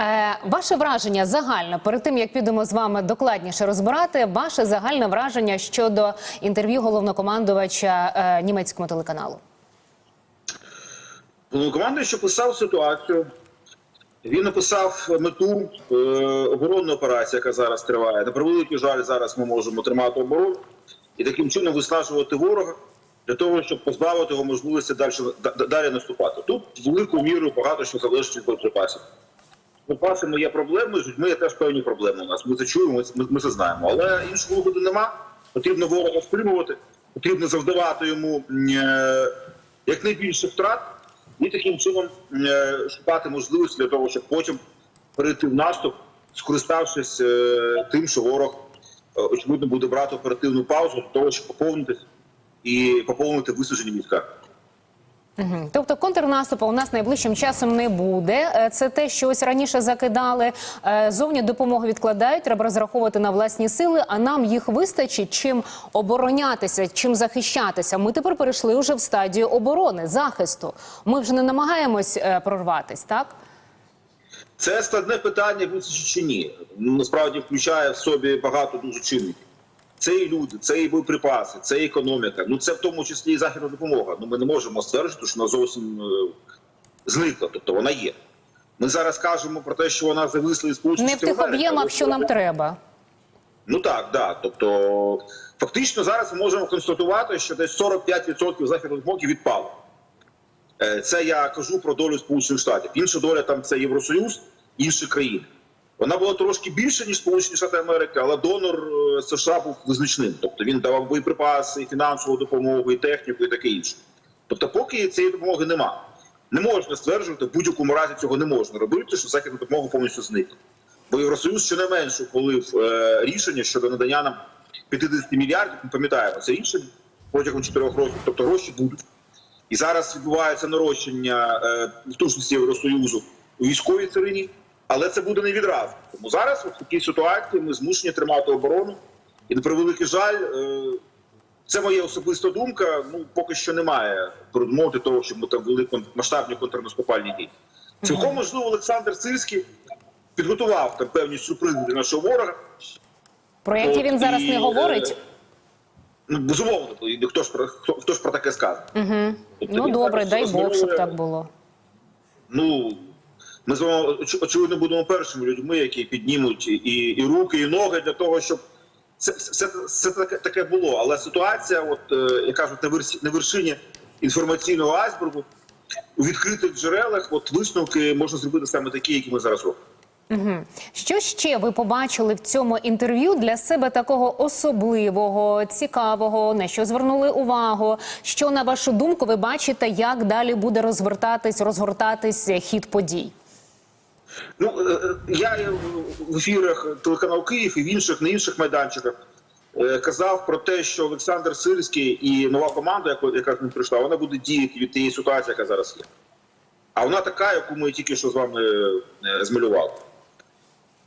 Е, ваше враження загально перед тим як підемо з вами докладніше розбирати, ваше загальне враження щодо інтерв'ю головнокомандувача е, німецькому телеканалу. Головнокомандуючий описав ситуацію. Він описав мету е, оборонної операції, яка зараз триває. На превеликий жаль, зараз ми можемо тримати оборону і таким чином виснажувати ворога для того, щоб позбавити його можливості далі, далі наступати. Тут великою мірою багато що залежить боєприпасів. З боєприпасами є проблеми, з людьми є теж певні проблеми у нас. Ми це чуємо, ми, ми, це знаємо. Але іншого виходу нема. Потрібно ворога стримувати, потрібно завдавати йому е, якнайбільше втрат і таким чином е, шукати можливості для того, щоб потім перейти в наступ, скориставшись е, тим, що ворог е, очевидно буде брати оперативну паузу для того, щоб поповнитись і поповнити висаджені війська. Тобто контрнаступу у нас найближчим часом не буде. Е, Це те, що ось раніше закидали. Е, Зовні допомогу відкладають, треба розраховувати на власні сили, а нам їх вистачить чим оборонятися, чим захищатися. Ми тепер перейшли вже в стадію оборони, захисту. Ми вже не намагаємось е, прорватись, так? Це складне питання чи ні. Насправді включає в собі багато дуже чинників. Це і люди, це і боєприпаси, це і економіка. Ну це в тому числі і західна допомога. Ну ми не можемо стверджувати, що вона зовсім е, зникла. Тобто вона є. Ми зараз кажемо про те, що вона зависла із сполучених Не в тих об'ємах, що нам треба. Ну так, да. Тобто, фактично, зараз ми можемо констатувати, що десь 45% західної допомоги відпало. Е, Це я кажу про долю Сполучених Штатів. Інша доля там це Євросоюз, інші країни. Вона була трошки більше, ніж Сполучені Штати Америки, але донор е, США був визначним. Тобто він давав боєприпаси, і фінансову допомогу, і техніку, і таке інше. Тобто, поки цієї допомоги нема. Не можна стверджувати, в будь-якому разі цього не можна робити, що західна допомога повністю зникла. Бо Євросоюз щонайменше ухвалив е, рішення щодо надання нам 50 мільярдів. Ми пам'ятаємо це рішення протягом 4 років. Тобто гроші будуть. І зараз відбувається нарощення е, потужності Євросоюзу у військовій царині, але це буде не відразу. Тому зараз в такій ситуації ми змушені тримати оборону. І на превеликий жаль, е, це моя особиста думка. Ну поки що немає передумов того, щоб ми там вели масштабні контрнаступальні дії. Цілком можливо, Олександр Сирський підготував там певні сюрпризи для нашого ворога. Про які От, він зараз і, не е, говорить. Ну, безумовно, хто ж про хто, хто ж про таке скаже? Угу. Тобто Ну добре, дай Бог, щоб так було. Ну ми з вами очевидно будемо першими людьми, які піднімуть і, і руки, і ноги для того, щоб це, це, це таке, таке було. Але ситуація, от е, як кажуть, на версі на вершині інформаційного айсбергу у відкритих джерелах, от висновки можна зробити саме такі, які ми зараз робимо. Мгм. Що ще ви побачили в цьому інтерв'ю для себе такого особливого, цікавого, на що звернули увагу? Що на вашу думку ви бачите, як далі буде розвертатись, розгортатись хід подій? Ну е, е, я в ефірах телеканалу Київ і в інших на інших майданчиках е, казав про те, що Олександр Сирський і нова команда, яка- яка прийшла, вона буде діяти від тієї ситуації, яка зараз є. А вона така, яку ми тільки що з вами змалювали.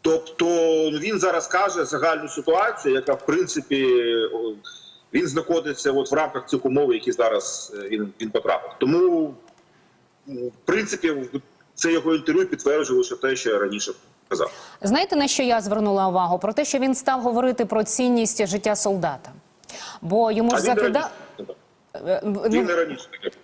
Тобто ну, він зараз каже загальну ситуацію, яка в принципі він знаходиться от в рамках цих умов, які зараз він, він потрапив. Тому в принципі, це його інтерв'ю підтверджує лише те, що я раніше казав. Знаєте на що я звернула увагу? Про те, що він став говорити про цінність життя солдата. Бо йому ж він не закида... раніше, Е, він не раніше таке.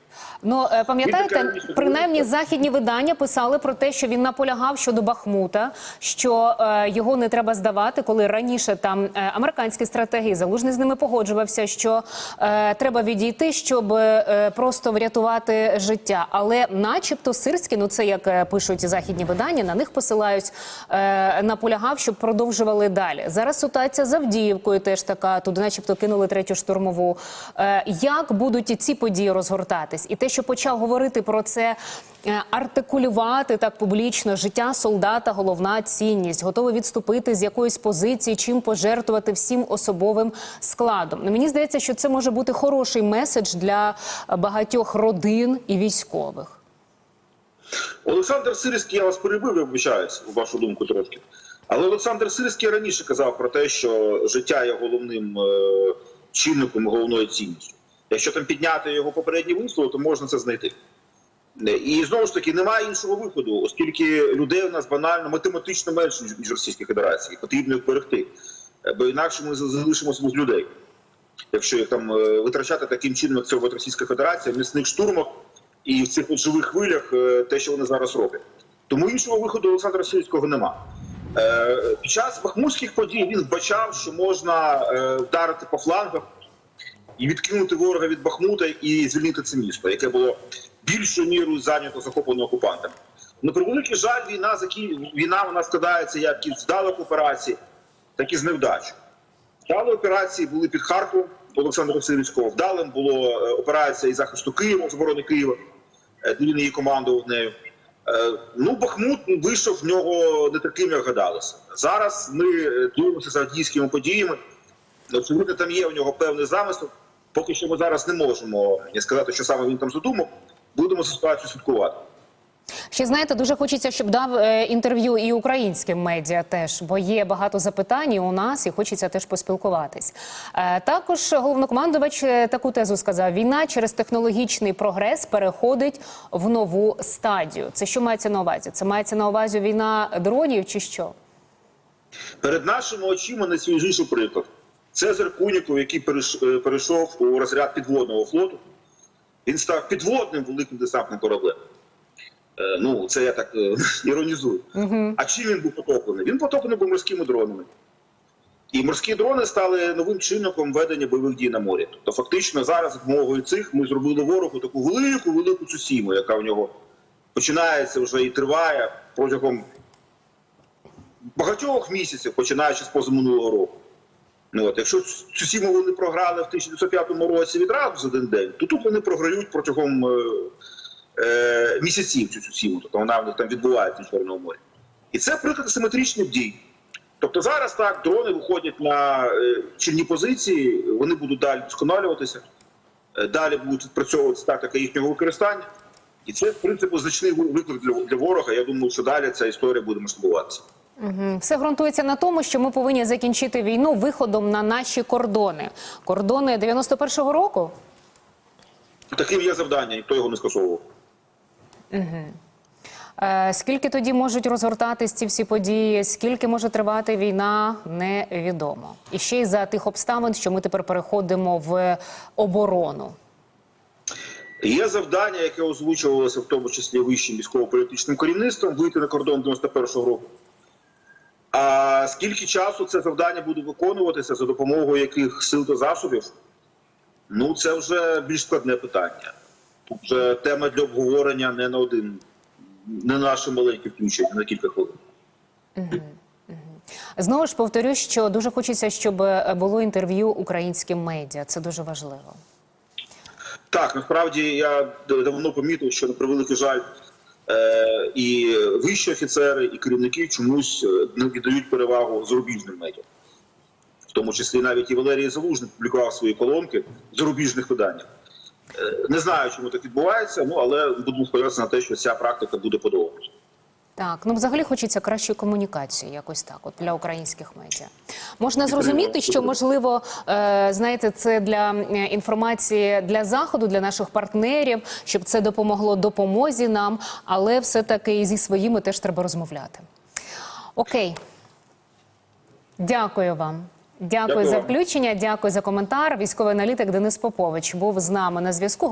Ну е, пам'ятаєте, принаймні західні видання писали про те, що він наполягав щодо Бахмута, що е, його не треба здавати, коли раніше там е, американські стратегії залужний з ними погоджувався, що е, треба відійти, щоб е, просто врятувати життя. Але, начебто, Сирський, ну це як пишуть західні видання, на них посилають, е, наполягав, щоб продовжували далі. Зараз ситуація з Авдіївкою теж така. Туди, начебто, кинули третю штурмову. Е, як будуть ці події розгортатись? І те, що почав говорити про це, е, артикулювати так публічно життя солдата, головна цінність, готовий відступити з якоїсь позиції, чим пожертвувати всім особовим складом. Ну, мені здається, що це може бути хороший меседж для багатьох родин і військових. Олександр Сирський, я вас перебив, я вибачаюсь, вашу думку трошки. Але Олександр Сирський раніше казав про те, що життя є головним е, чинником, головною цінністю. Якщо там підняти його попередні вислови, то можна це знайти. І знову ж таки немає іншого виходу, оскільки людей у нас банально математично менше ніж Російській Федерації. Потрібно їх берегти, Е, бо інакше ми залишимося без людей. Якщо їх там е, витрачати таким чином, як це робить Російська Федерація, в місних штурмах і в цих живих хвилях, е, те, що вони зараз роблять. Тому іншого виходу Олександра Російського нема. Е, Під час бахмутських подій він вбачав, що можна е, вдарити по флангах і відкинути ворога від Бахмута і звільнити це місто, яке було більшою мірою зайнято захоплено окупантами. На превеликий жаль, війна війна вона складається як із вдалих операцій, так і з невдач. Вдалі операції були під Харковом Олександра Васильівського. Вдалим було е, операція із захисту Києва, з оборони Києва, е, він її командував нею. Е, Ну, Бахмут вийшов в нього не таким, як гадалося. Зараз ми дивимося за дійськими подіями. Очевидно, там є у нього певний замисел. Поки що ми зараз не можемо сказати, що саме він там задумав. Будемо за ситуацію слідкувати. Ще знаєте, дуже хочеться, щоб дав е, інтерв'ю і українським медіа теж, бо є багато запитань і у нас, і хочеться теж поспілкуватись. Е, також головнокомандувач е, таку тезу сказав: війна через технологічний прогрес переходить в нову стадію. Це що мається на увазі? Це мається на увазі війна дронів чи що? Перед нашими очима найсвіжіший приклад. Цезар Куніков, який е, перейшов у розряд підводного флоту. Він став підводним великим десантним кораблем. Е, Ну, це я так е, іронізую. А чим він був потоплений? Він потоплений був морськими дронами. І морські дрони стали новим чинником ведення бойових дій на морі. Тобто, фактично, зараз допомогою цих ми зробили ворогу таку велику, велику цусіму, яка в нього починається вже і триває протягом багатьох місяців, починаючи з позаминулого року. Ну, от, якщо цю сіму вони програли в 1905 році відразу за один день, то тут вони програють протягом е, е, місяців цю сіму. Тобто вона в них там відбувається на Чорному морі. І це приклад асиметричних дій. Тобто зараз так дрони виходять на е, чинні позиції, вони будуть далі вдосконалюватися, е, далі будуть відпрацьовуватися тактика їхнього використання. І це, в принципі, значний виклик для ворога. Я думаю, що далі ця історія буде масштабуватися. Все ґрунтується на тому, що ми повинні закінчити війну виходом на наші кордони. Кордони 91-го року. Таким є завдання, ніхто його не скасовував. Е, Скільки тоді можуть розгортатись ці всі події? Скільки може тривати війна, невідомо. І ще й за тих обставин, що ми тепер переходимо в оборону. Є завдання, яке озвучувалося в тому числі вищим військово-політичним керівництвом вийти на кордон 91-го року. А скільки часу це завдання буде виконуватися за допомогою яких сил та засобів? Ну це вже більш складне питання. Тут вже тема для обговорення не на один, не на наше маленьке включення, на кілька хвилин. Знову ж повторюсь, що дуже хочеться, щоб е, було інтерв'ю українським медіа. Це дуже важливо. Так, насправді я давно помітив, що на превеликий жаль і вищі офіцери, і керівники чомусь е, не віддають перевагу зарубіжним медіа. В тому числі навіть і Валерій Залужний публікував свої колонки в зарубіжних виданнях. Е, не знаю, чому так відбувається, ну але буду сподіватися на те, що ця практика буде подовжуватися. Так, ну взагалі хочеться кращої комунікації, якось так, от для українських медіа. Можна зрозуміти, що можливо, е, знаєте, це для е, інформації для заходу, для наших партнерів, щоб це допомогло допомозі нам, але все таки і зі своїми теж треба розмовляти. Окей, дякую вам. Дякую, Дякую за включення. Дякую за коментар. Військовий аналітик Денис Попович був з нами на зв'язку.